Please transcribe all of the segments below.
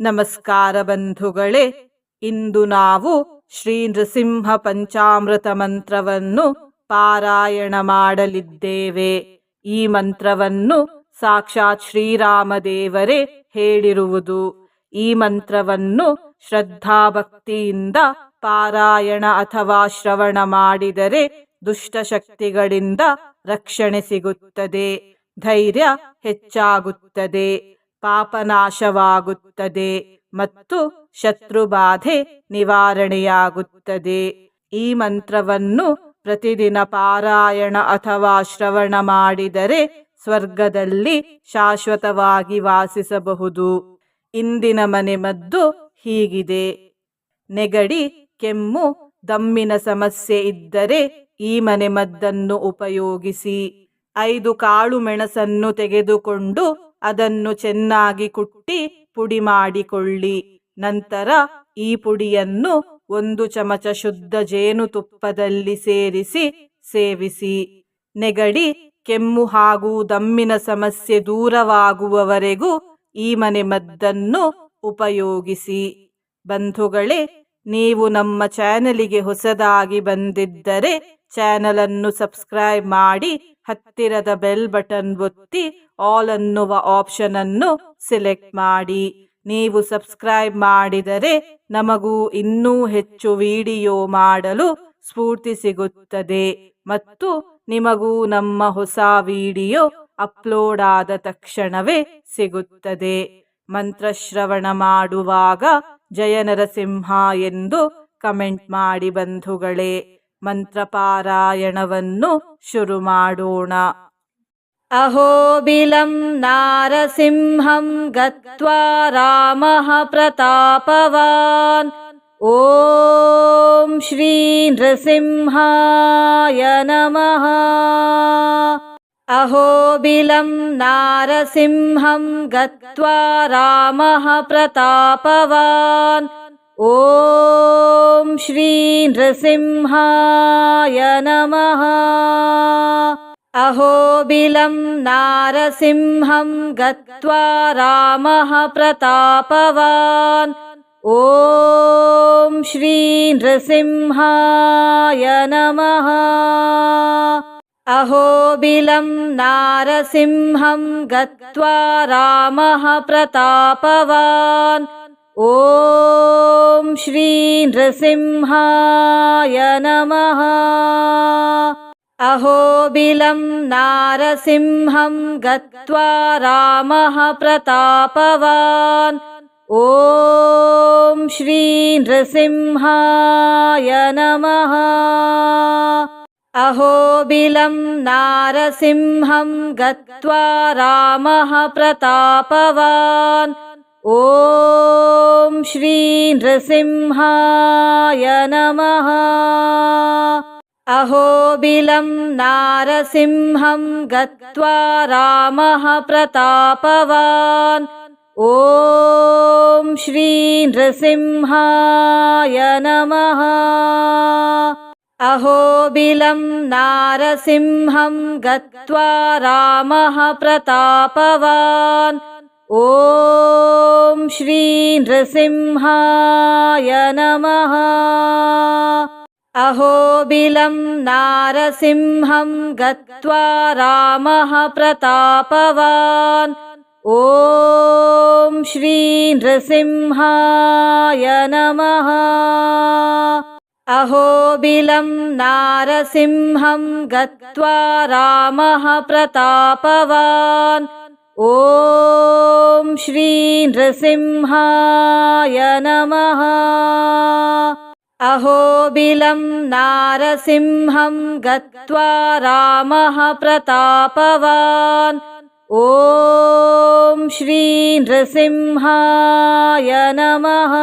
ನಮಸ್ಕಾರ ಬಂಧುಗಳೇ, ಇಂದು ನಾವು ಶ್ರೀ ನೃಸಿಂಹ ಪಂಚಾಮೃತ ಮಂತ್ರವನ್ನು ಪಾರಾಯಣ ಮಾಡಲಿದ್ದೇವೆ. ಈ ಮಂತ್ರವನ್ನು ಸಾಕ್ಷಾತ್ ಶ್ರೀರಾಮದೇವರೇ ಹೇಳಿರುವುದು. ಈ ಮಂತ್ರವನ್ನು ಶ್ರದ್ಧಾಭಕ್ತಿಯಿಂದ ಪಾರಾಯಣ ಅಥವಾ ಶ್ರವಣ ಮಾಡಿದರೆ ದುಷ್ಟಶಕ್ತಿಗಳಿಂದ ರಕ್ಷಣೆ ಸಿಗುತ್ತದೆ, ಧೈರ್ಯ ಹೆಚ್ಚಾಗುತ್ತದೆ. ಪಾಪನಾಶವಾಗುತ್ತದೆ ಮತ್ತು ಶತ್ರುಬಾಧೆ ನಿವಾರಣೆಯಾಗುತ್ತದೆ. ಈ ಮಂತ್ರವನ್ನು ಪ್ರತಿದಿನ ಪಾರಾಯಣ ಅಥವಾ ಶ್ರವಣ ಮಾಡಿದರೆ ಸ್ವರ್ಗದಲ್ಲಿ ಶಾಶ್ವತವಾಗಿ ವಾಸಿಸಬಹುದು. ಇಂದಿನ ಮನೆ ಮದ್ದು ಹೀಗಿದೆ. ನೆಗಡಿ, ಕೆಮ್ಮು, ದಮ್ಮಿನ ಸಮಸ್ಯೆ ಇದ್ದರೆ ಈ ಮನೆ ಮದ್ದನ್ನು ಉಪಯೋಗಿಸಿ. ಐದು ಕಾಳು ಮೆಣಸನ್ನು ತೆಗೆದುಕೊಂಡು ಅದನ್ನು ಚೆನ್ನಾಗಿ ಕುಟ್ಟಿ ಪುಡಿ ಮಾಡಿಕೊಳ್ಳಿ. ನಂತರ ಈ ಪುಡಿಯನ್ನು ಒಂದು ಚಮಚ ಶುದ್ಧ ಜೇನುತುಪ್ಪದಲ್ಲಿ ಸೇರಿಸಿ ಸೇವಿಸಿ. ನೆಗಡಿ, ಕೆಮ್ಮು ಹಾಗೂ ದಮ್ಮಿನ ಸಮಸ್ಯೆ ದೂರವಾಗುವವರೆಗೂ ಈ ಮನೆ ಮದ್ದನ್ನು ಉಪಯೋಗಿಸಿ. ಬಂಧುಗಳೇ ನೀವು ನಮ್ಮ ಚಾನಲಿಗೆ ಹೊಸದಾಗಿ ಬಂದಿದ್ದರೆ ಚಾನಲ್ ಅನ್ನು ಸಬ್ಸ್ಕ್ರೈಬ್ ಮಾಡಿ ಹತ್ತಿರದ ಬೆಲ್ ಬಟನ್ ಒತ್ತಿ ಆಲ್ ಅನ್ನುವ ಆಪ್ಷನ್ ಅನ್ನು ಸೆಲೆಕ್ಟ್ ಮಾಡಿ. ನೀವು ಸಬ್ಸ್ಕ್ರೈಬ್ ಮಾಡಿದರೆ ನಮಗೂ ಇನ್ನೂ ಹೆಚ್ಚು ವಿಡಿಯೋ ಮಾಡಲು ಸ್ಫೂರ್ತಿ ಸಿಗುತ್ತದೆ ಮತ್ತು ನಿಮಗೂ ನಮ್ಮ ಹೊಸ ವಿಡಿಯೋ ಅಪ್ಲೋಡ್ ಆದ ತಕ್ಷಣವೇ ಸಿಗುತ್ತದೆ. ಮಂತ್ರಶ್ರವಣ ಮಾಡುವಾಗ ಜಯ ನರಸಿಂಹ ಎಂದು ಕಮೆಂಟ್ ಮಾಡಿ ಬಂಧುಗಳೇ ಮಂತ್ರಪಾರಾಯಣವನ್ನು ಶುರು ಮಾಡೋಣ अहोबिलं नारसिंहं गत्वा रामः प्रतापवान् ॐ नृसिंहाय नमः अहोबिलं नारसिंहं गत्वा रामः प्रतापवान्। ॐ नृसिंहाय नमः। अहोबिलं नारसिंहं गत्वा रामः प्रतापवान्। ॐ नृसिंहाय नमः अहोबिलं नारसिंहं गत्वा रामः प्रतापवान्। ॐ नृसिंहाय नमः। अहोबिलं नारसिंहं गत्वा रामः प्रतापवान्। ॐ नृसिंहाय नमः अहोबिलं नारसिंहं गत्वा रामः प्रतापवान्। ॐ नृसिंहाय नमः। अहोबिलं नारसिंहं गत्वा रामः प्रतापवान्। ॐ नृसिंहाय नमः अहोबिलं नारसिंहं गत्वा रामः प्रतापवान्। ॐ नृसिंहाय नमः। अहोबिलं नारसिंहं गत्वा रामः प्रतापवान्। ॐ नृसिंहाय नमः अहोबिलं नारसिंहं गत्वा रामः प्रतापवान्। ॐ नृसिंहाय नमः। अहोबिलं नारसिंहं गत्वा रामः प्रतापवान्। ॐ नृसिंहाय नमः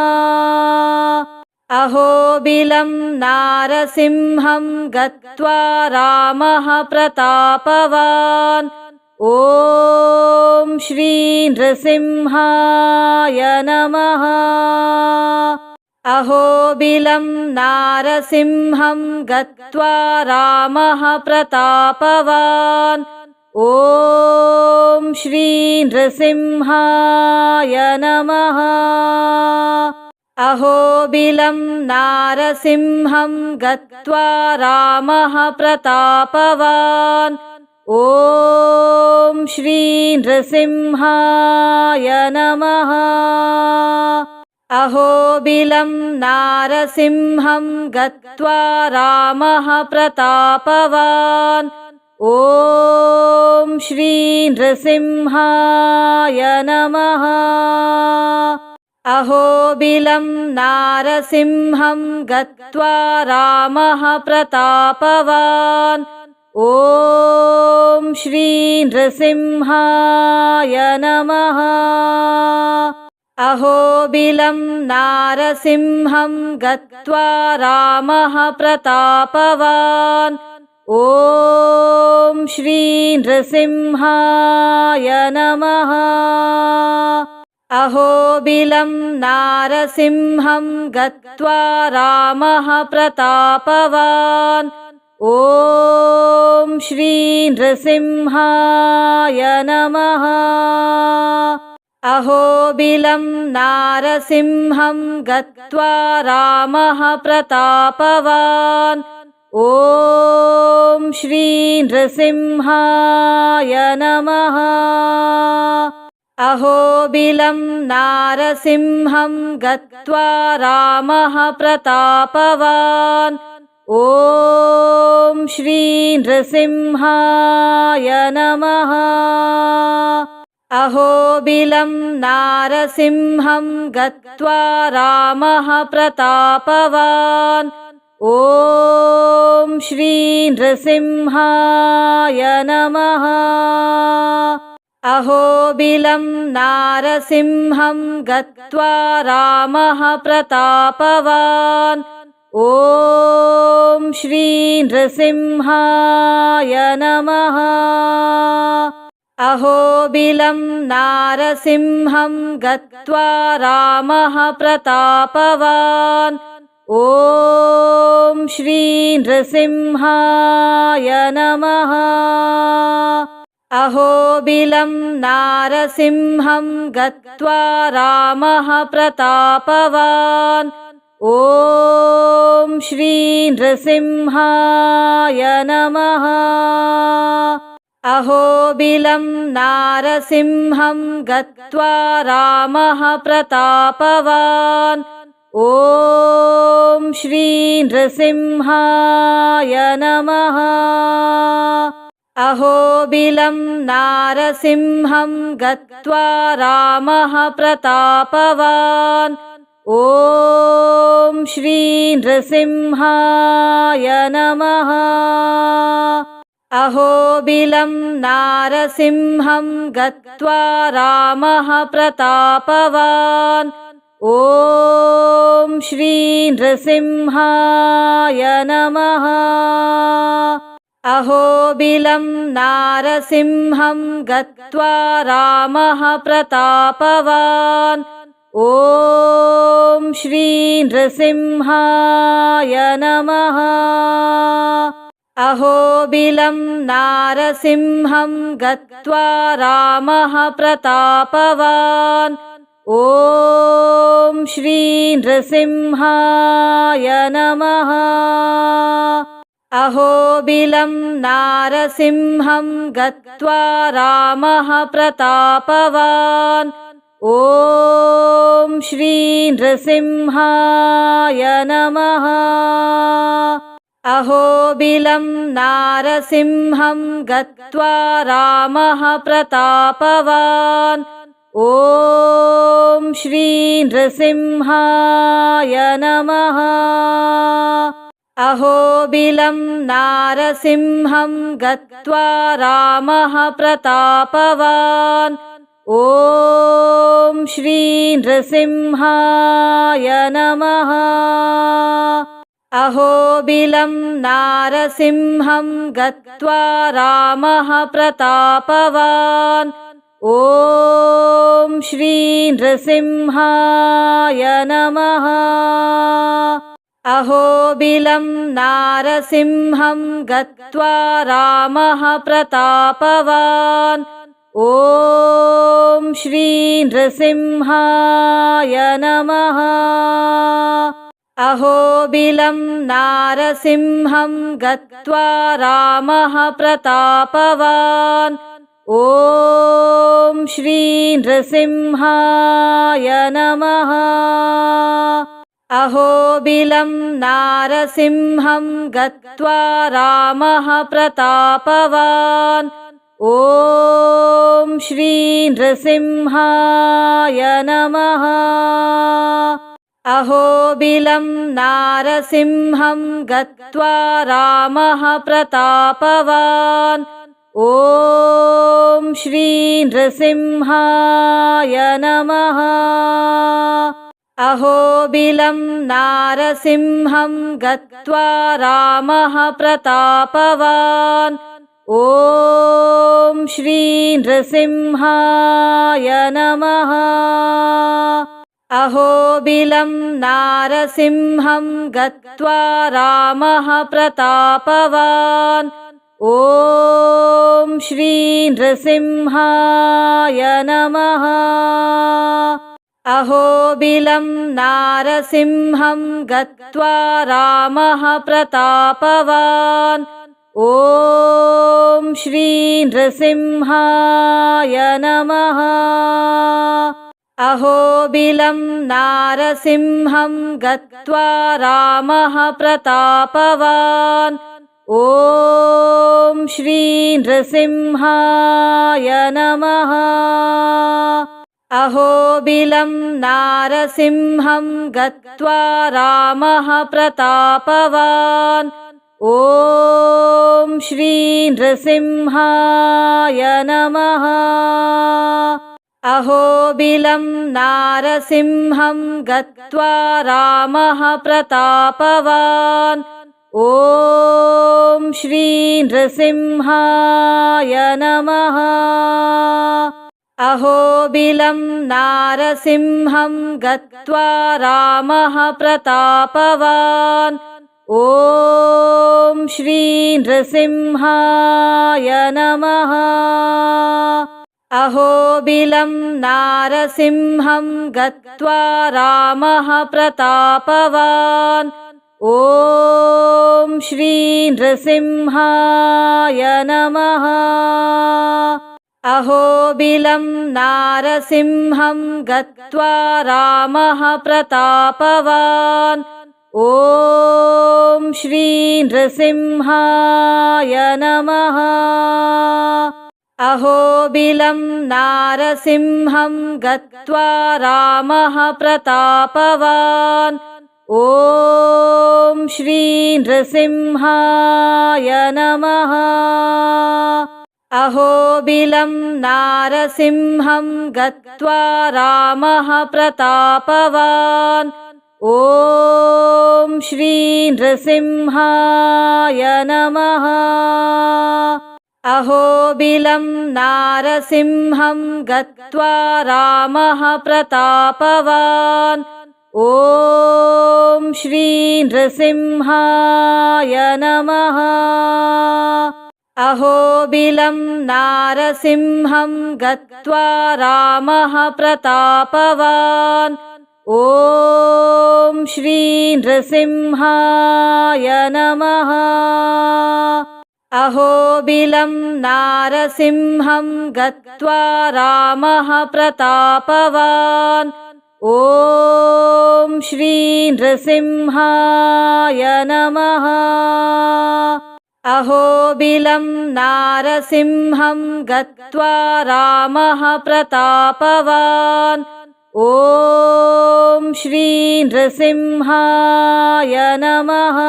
अहोबिलं नारसिंहं गत्वा रामः प्रतापवान्। ॐ नृसिंहाय नमः। अहोबिलं नारसिंहं गत्वा रामः प्रतापवान्। ॐ श्री नृसिंहाय नमः अहोबिलं नारसिंहं गत्वा रामः प्रतापवान्। ॐ नृसिंहाय नमः। अहोबिलं नारसिंहं गत्वा रामः प्रतापवान्। ॐ श्री नृसिंहाय नमः अहोबिलं नारसिंहं गत्वा रामः प्रतापवान्। ॐ श्री नृसिंहाय नमः। अहोबिलं नारसिंहं गत्वा रामः प्रतापवान्। ॐ श्री नृसिंहाय नमः अहोबिलं नारसिंहं गत्वा रामः प्रतापवान्। ॐ श्री नृसिंहाय नमः। अहोबिलं नारसिंहं गत्वा रामः प्रतापवान्। ॐ श्री नृसिंहाय नमः अहोबिलं नारसिंहं गत्वा रामः प्रतापवान्। ॐ श्री नृसिंहाय नमः। अहोबिलं नारसिंहं गत्वा रामः प्रतापवान्। ॐ श्री नृसिंहाय नमः अहोबिलं नारसिंहं गत्वा रामः प्रतापवान्। ॐ श्री नृसिंहाय नमः। अहोबिलं नारसिंहं गत्वा रामः प्रतापवान्। ॐ श्री नृसिंहाय नमः अहोबिलं नारसिंहं गत्वा रामः प्रतापवान्। ॐ श्री नृसिंहाय नमः। अहोबिलं नारसिंहं गत्वा रामः प्रतापवान्। ॐ श्री नृसिंहाय नमः अहोबिलं नारसिंहं गत्वा रामः प्रतापवान्। ॐ नृसिंहाय नमः। अहोबिलं नारसिंहं गत्वा रामः प्रतापवान्। ॐ श्री नृसिंहाय नमः अहोबिलं नारसिंहं गत्वा रामः प्रतापवान्। ॐ श्री नृसिंहाय नमः। अहोबिलं नारसिंहं गत्वा रामः प्रतापवान्। ॐ श्री नृसिंहाय नमः अहोबिलं नारसिंहं गत्वा रामः प्रतापवान्। ॐ श्री नृसिंहाय नमः। अहोबिलं नारसिंहं गत्वा रामः प्रतापवान्। ॐ श्री नृसिंहाय नमः अहोबिलं नारसिंहं गत्वा रामः प्रतापवान्। ॐ नृसिंहाय नमः। अहोबिलं नारसिंहं गत्वा रामः प्रतापवान्। ॐ श्री नृसिंहाय नमः अहोबिलं नारसिंहं गत्वा रामः प्रतापवान्। ॐ श्रीनृसिंहाय नमः। अहोबिलं नारसिंहं गत्वा रामः प्रतापवान्। ॐ श्रीनृसिंहाय नमः अहोबिलं नारसिंहं गत्वा रामः प्रतापवान्। ॐ श्रीनृसिंहाय नमः। अहोबिलं नारसिंहं गत्वा रामः प्रतापवान्। ॐ श्रीनृसिंहाय नमः अहोबिलं नारसिंहं गत्वा रामः प्रतापवान्। ॐ श्रीनृसिंहाय नमः। अहोबिलं नारसिंहं गत्वा रामः प्रतापवान्। ॐ श्रीनृसिंहाय नमः अहोबिलं नारसिंहं गत्वा रामः प्रतापवान्। ॐ श्रीनृसिंहाय नमः। अहोबिलं नारसिंहं गत्वा रामः प्रतापवान्। ॐ श्रीनृसिंहाय नमः अहोबिलं नारसिंहं गत्वा रामः प्रतापवान्। ॐ श्रीनृसिंहाय नमः। अहोबिलं नारसिंहं गत्वा रामः प्रतापवान्। ॐ श्रीनृसिंहाय नमः अहोबिलं नारसिंहं गत्वा रामः प्रतापवान्। ॐ श्रीनृसिंहाय नमः। अहोबिलं नारसिंहं गत्वा रामः प्रतापवान्। ॐ श्रीनृसिंहाय नमः अहोबिलं नारसिंहं गत्वा रामः प्रतापवान्। ॐ श्रीनृसिंहाय नमः। अहोबिलं नारसिंहं गत्वा रामः प्रतापवान्। ॐ श्रीनृसिंहाय नमः अहोबिलं नारसिंहं गत्वा रामः प्रतापवान्। ॐ श्रीनृसिंहाय नमः। अहोबिलं नारसिंहं गत्वा रामः प्रतापवान्। ॐ श्रीनृसिंहाय नमः अहोबिलं नारसिंहं गत्वा रामः प्रतापवान्। ॐ श्रीनृसिंहाय नमः। अहोबिलं नारसिंहं गत्वा रामः प्रतापवान्। ॐ श्रीनृसिंहाय नमः अहोबिलं नारसिंहं गत्वा रामः प्रतापवान्। ॐ श्रीनृसिंहाय नमः।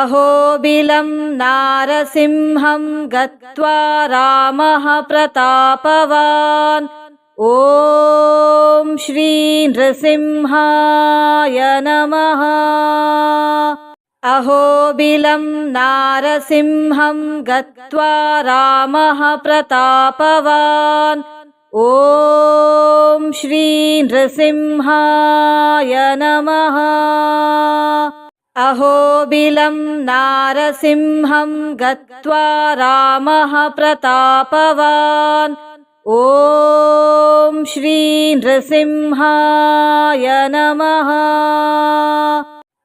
अहोबिलं नारसिंहं गत्वा रामः प्रतापवान्। ॐ श्रीनृसिंहाय नमः अहोबिलं नारसिंहं गत्वा रामः प्रतापवान्। ॐ श्री नृसिंहाय नमः। अहोबिलं नारसिंहं गत्वा रामः प्रतापवान्। ॐ श्री नृसिंहाय नमः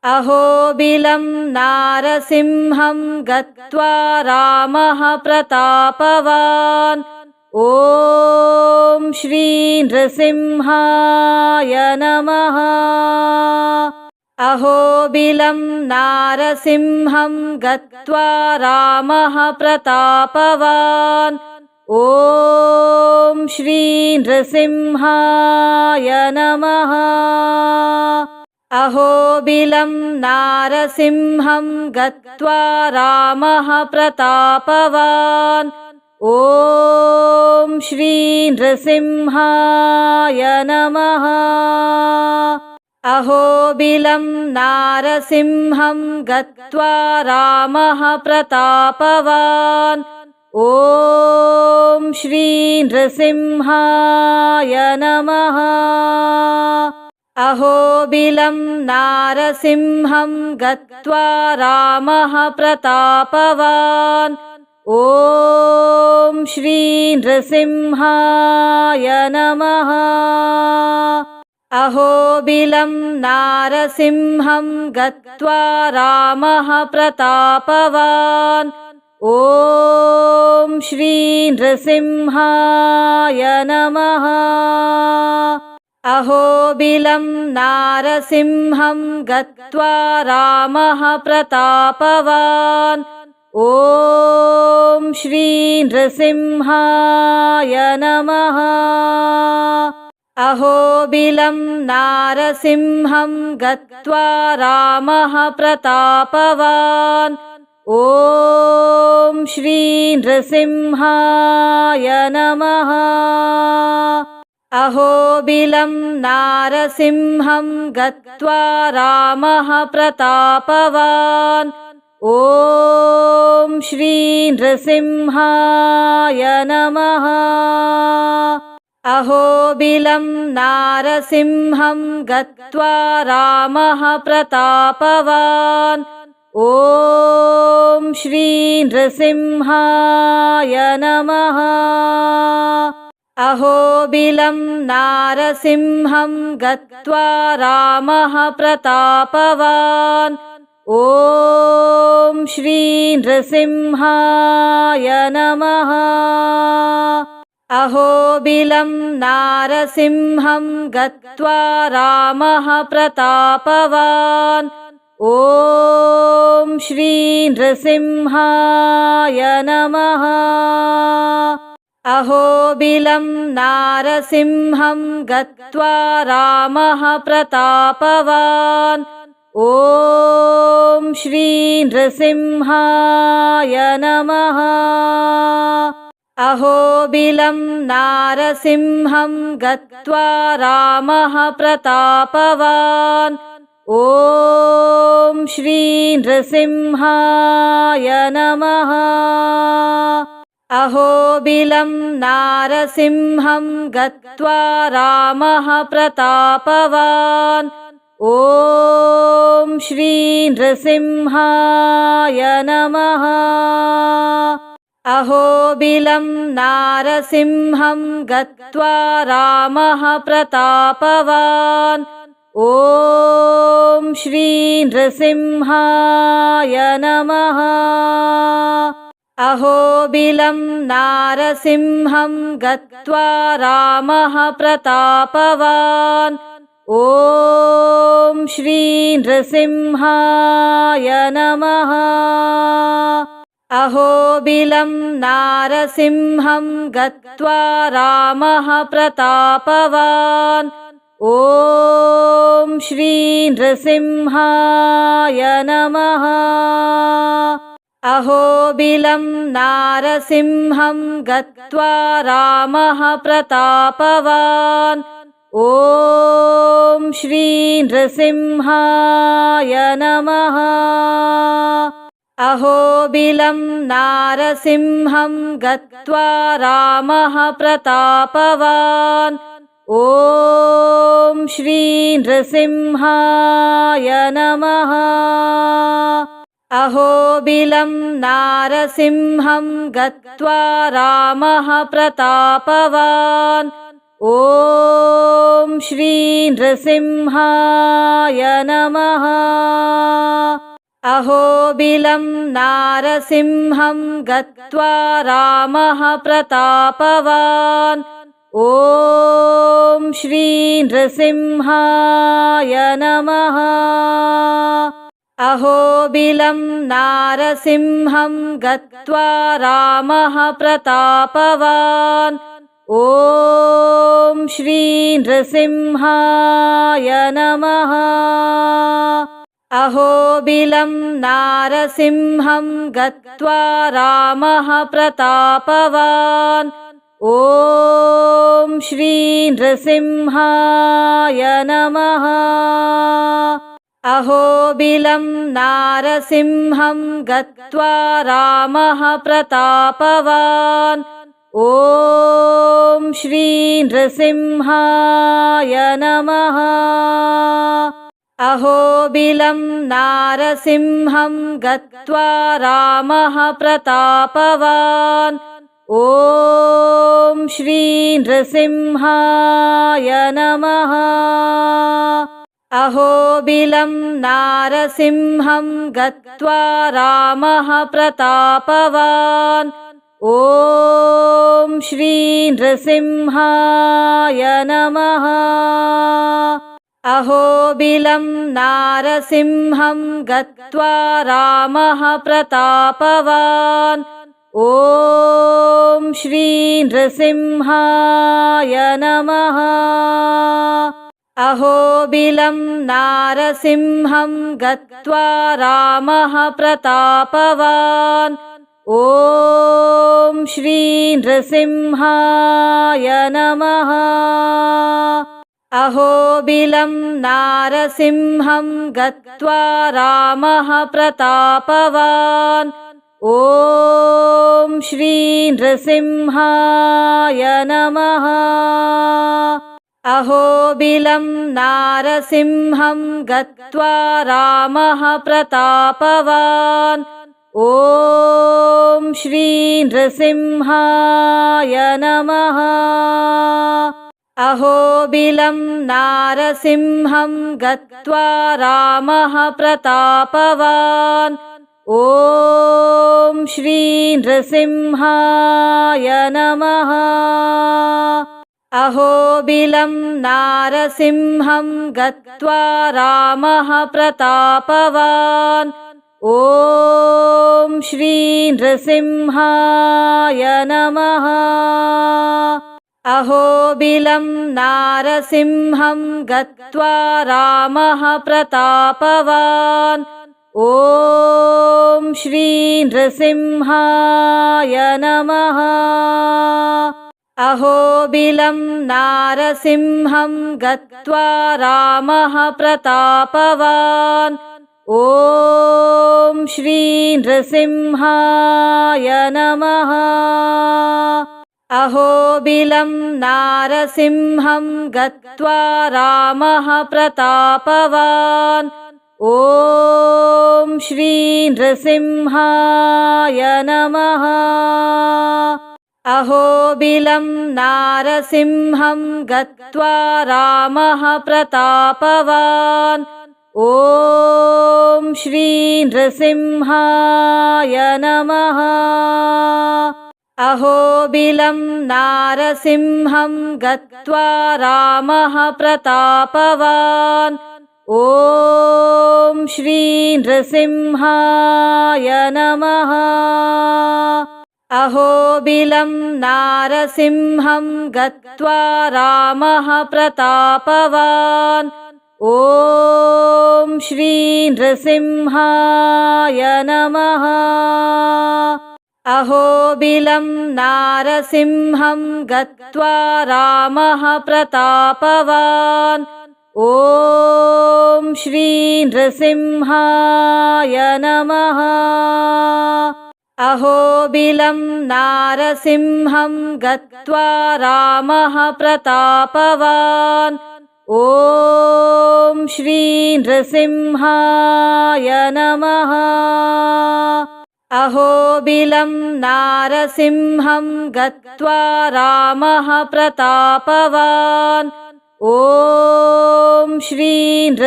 अहोबिलं नारसिंहं गत्वा रामः प्रतापवान्। ॐ नृसिंहाय नमः। अहोबिलं नारसिंहं गत्वा रामः प्रतापवान्। ॐ श्री नृसिंहाय नमः अहोबिलं नारसिंहं गत्वा रामः प्रतापवान्। ॐ नृसिंहाय नमः। अहोबिलं नारसिंहं गत्वा रामः प्रतापवान्। ॐ श्री नृसिंहाय नमः अहोबिलं नारसिंहं गत्वा रामः प्रतापवान्। ॐ श्री नृसिंहाय नमः। अहोबिलं नारसिंहं गत्वा रामः प्रतापवान्। ॐ श्री नृसिंहाय नमः अहोबिलं नारसिंहं गत्वा रामः प्रतापवान्। ॐ नृसिंहाय नमः। अहोबिलं नारसिंहं गत्वा रामः प्रतापवान्। ॐ श्री नृसिंहाय नमः अहोबिलं नारसिंहं गत्वा रामः प्रतापवान्। ॐ नृसिंहाय नमः। अहोबिलं नारसिंहं गत्वा रामः प्रतापवान्। ॐ श्री नृसिंहाय नमः अहोबिलं नारसिंहं गत्वा रामः प्रतापवान्। ॐ श्री नृसिंहाय नमः। अहोबिलं नारसिंहं गत्वा रामः प्रतापवान्। ॐ श्री नृसिंहाय नमः अहोबिलं नारसिंहं गत्वा रामः प्रतापवान्। ॐ श्री नृसिंहाय नमः। अहोबिलं नारसिंहं गत्वा रामः प्रतापवान्। ॐ श्री नृसिंहाय नमः अहोबिलं नारसिंहं गत्वा रामः प्रतापवान्। ॐ श्री नृसिंहाय नमः। अहोबिलं नारसिंहं गत्वा रामः प्रतापवान्। ॐ श्री नृसिंहाय नमः अहोबिलं नारसिंहं गत्वा रामः प्रतापवान्। ॐ श्री नृसिंहाय नमः। अहोबिलं नारसिंहं गत्वा रामः प्रतापवान्। ॐ श्री नृसिंहाय नमः अहोबिलं नारसिंहं गत्वा रामः प्रतापवान्। ॐ श्री नृसिंहाय नमः। अहोबिलं नारसिंहं गत्वा रामः प्रतापवान्। ॐ नृसिंहाय नमः अहोबिलं नारसिंहं गत्वा रामः प्रतापवान्। ॐ नृसिंहाय नमः। अहोबिलं नारसिंहं गत्वा रामः प्रतापवान्। ॐ नृसिंहाय नमः अहोबिलं नारसिंहं गत्वा रामः प्रतापवान्। ॐ नृसिंहाय नमः। अहोबिलं नारसिंहं गत्वा रामः प्रतापवान्। ॐ नृसिंहाय नमः अहोबिलं नारसिंहं गत्वा रामः प्रतापवान्। ॐ नृसिंहाय नमः। अहोबिलं नारसिंहं गत्वा रामः प्रतापवान्। ॐ नृसिंहाय नमः अहोबिलं नारसिंहं गत्वा रामः प्रतापवान्। ॐ नृसिंहाय नमः। अहोबिलं नारसिंहं गत्वा रामः प्रतापवान्। ॐ नृसिंहाय नमः अहोबिलं नारसिंहं गत्वा रामः प्रतापवान्। ॐ नृसिंहाय नमः। अहोबिलं नारसिंहं गत्वा रामः प्रतापवान्। ॐ नृसिंहाय नमः अहोबिलं नारसिंहं गत्वा रामः प्रतापवान्। ॐ नृसिंहाय नमः। अहोबिलं नारसिंहं गत्वा रामः प्रतापवान्। ॐ नृसिंहाय नमः अहोबिलं नारसिंहं गत्वा रामः प्रतापवान्। ॐ नृसिंहाय नमः। अहोबिलं नारसिंहं गत्वा रामः प्रतापवान्। ॐ नृसिंहाय नमः अहोबिलं नारसिंहं गत्वा रामः प्रतापवान्। ॐ नृसिंहाय नमः। अहोबिलं नारसिंहं गत्वा रामः प्रतापवान्। ॐ नृसिंहाय नमः अहोबिलं नारसिंहं गत्वा रामः प्रतापवान्। ॐ नृसिंहाय नमः। अहोबिलं नारसिंहं गत्वा रामः प्रतापवान्। ॐ नृसिंहाय नमः अहोबिलं नारसिंहं गत्वा रामः प्रतापवान्। ॐ नृसिंहाय नमः। अहोबिलं नारसिंहं गत्वा रामः प्रतापवान्। ॐ श्रीनृसिंहाय नमः अहोबिलं नारसिंहं गत्वा रामः प्रतापवान्। ॐ श्रीनृसिंहाय नमः। अहोबिलं नारसिंहं गत्वा रामः प्रतापवान्। ॐ श्रीनृसिंहाय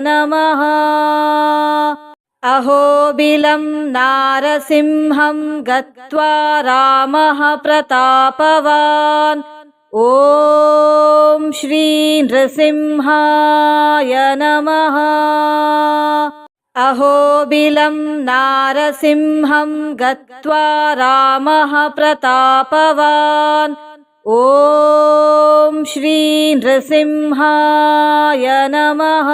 नमः अहोबिलं नारसिंहं गत्वा रामः प्रतापवान्। ॐ श्रीनृसिंहाय नमः। अहोबिलं नारसिंहं गत्वा रामः प्रतापवान्। ॐ श्रीनृसिंहाय नमः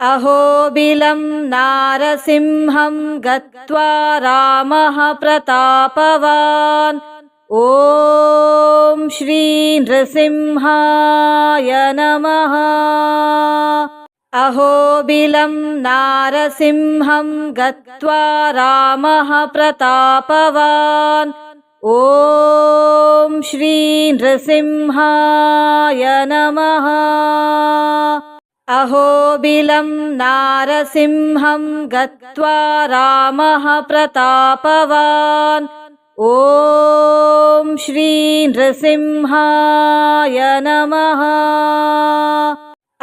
अहोबिलं नारसिंहं गत्वा रामः प्रतापवान्। ॐ श्रीनृसिंहाय नमः। अहोबिलं नारसिंहं गत्वा रामः प्रतापवान्। ॐ श्रीनृसिंहाय नमः अहोबिलं नारसिंहं गत्वा रामः प्रतापवान्। ॐ श्रीनृसिंहाय नमः।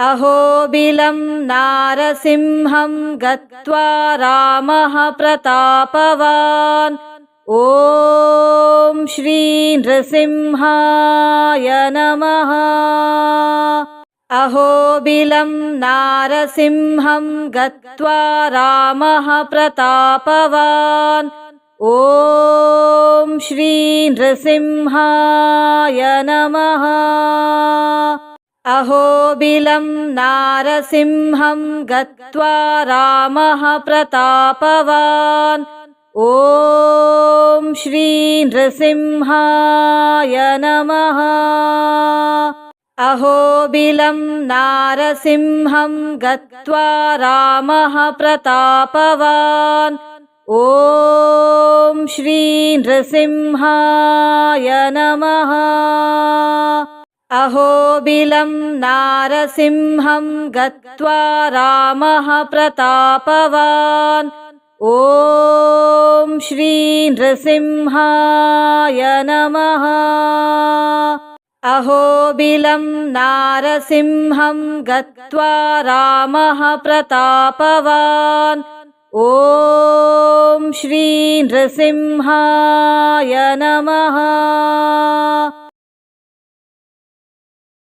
अहोबिलं नारसिंहं गत्वा रामः प्रतापवान्। ॐ श्रीनृसिंहाय नमः अहोबिलं नारसिंहं गत्वा रामः प्रतापवान्। ॐ श्रीनृसिंहाय नमः। अहोबिलं नारसिंहं गत्वा रामः प्रतापवान्। ॐ श्रीनृसिंहाय नमः अहोबिलं नारसिंहं गत्वा रामः प्रतापवान्। ॐ श्रीनृसिंहाय नमः। अहोबिलं नारसिंहं गत्वा रामः प्रतापवान्। ॐ श्रीनृसिंहाय नमः अहोबिलं नारसिंहं गत्वा रामः प्रतापवान्। ॐ श्रीनृसिंहाय नमः